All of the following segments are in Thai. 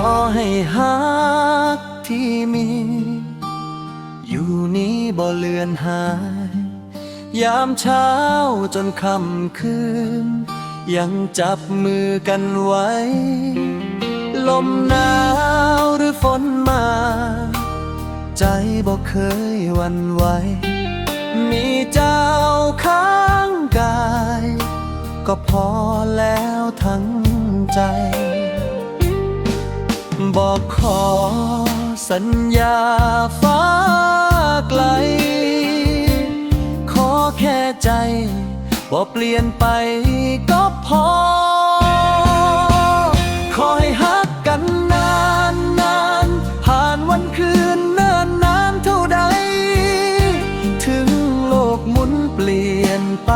อให้ฮักที่มี อยู่นี้บ่เลือนหาย ยามเช้าจนค่ำคืน ยังจับมือกันไว้ ลมหนาวหรือฝนมา ใจบ่เคยวันไหว มีเจ้าข้างกาย ก็พอแล้วทั้งใจ บอกขอสัญญาฟ้าไกล ขอแค่ใจบ่เปลี่ยนไปก็พอคอยฮักกันนานนานผ่านวันคืนเนิ่นนานเท่าใด ถึงโลกหมุนเปลี่ยนไป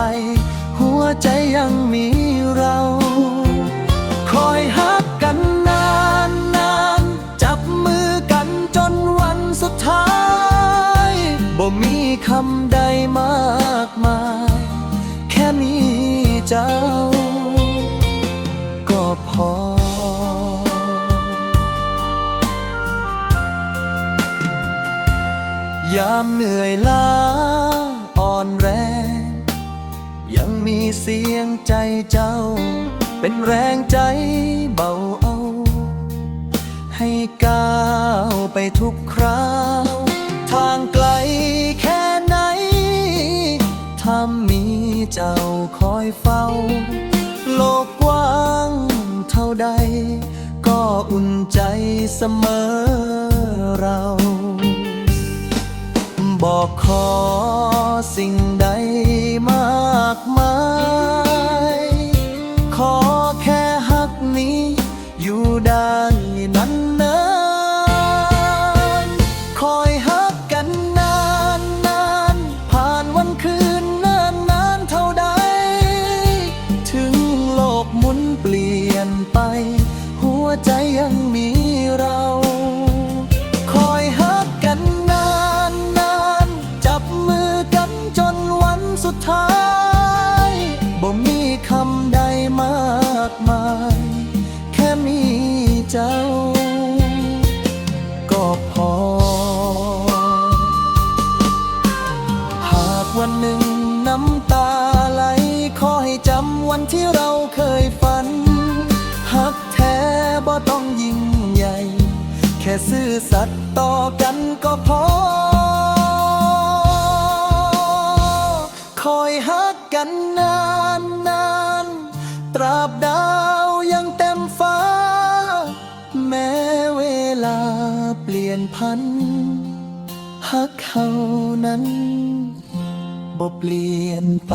ำใดมากมาย แค่มีเจ้า ก็พอ ยามเหนื่อยล้าอ่อนแรง ยังมีเสียงใจเจ้า เป็นแรงใจเบาเอา ให้ก้าวไปทุกคราว มีเจ้าคอยเฝ้า โลกกว้างเท่าใด ก็อุ่นใจเสมอเรา บอกขอสิ่งใดมากมาย ขอแค่ฮักนี้อยู่ได้าน ใจยังมีเรา คอยฮักกันนานนานจับมือกันจนวันสุดท้ายบ่มีคำใดมากมาย แค่มีเจ้า ก็พอ หากวันหนึ่งน้ำตาไหลขอให้จำวันที่เราเคยฝัน สัตย์ต่อกันก็พอ คอยหักกันนานนานตราบดาวยังเต็มฟ้า แม้เวลาเปลี่ยนพันหักเขานั้นบ่เปลี่ยนไป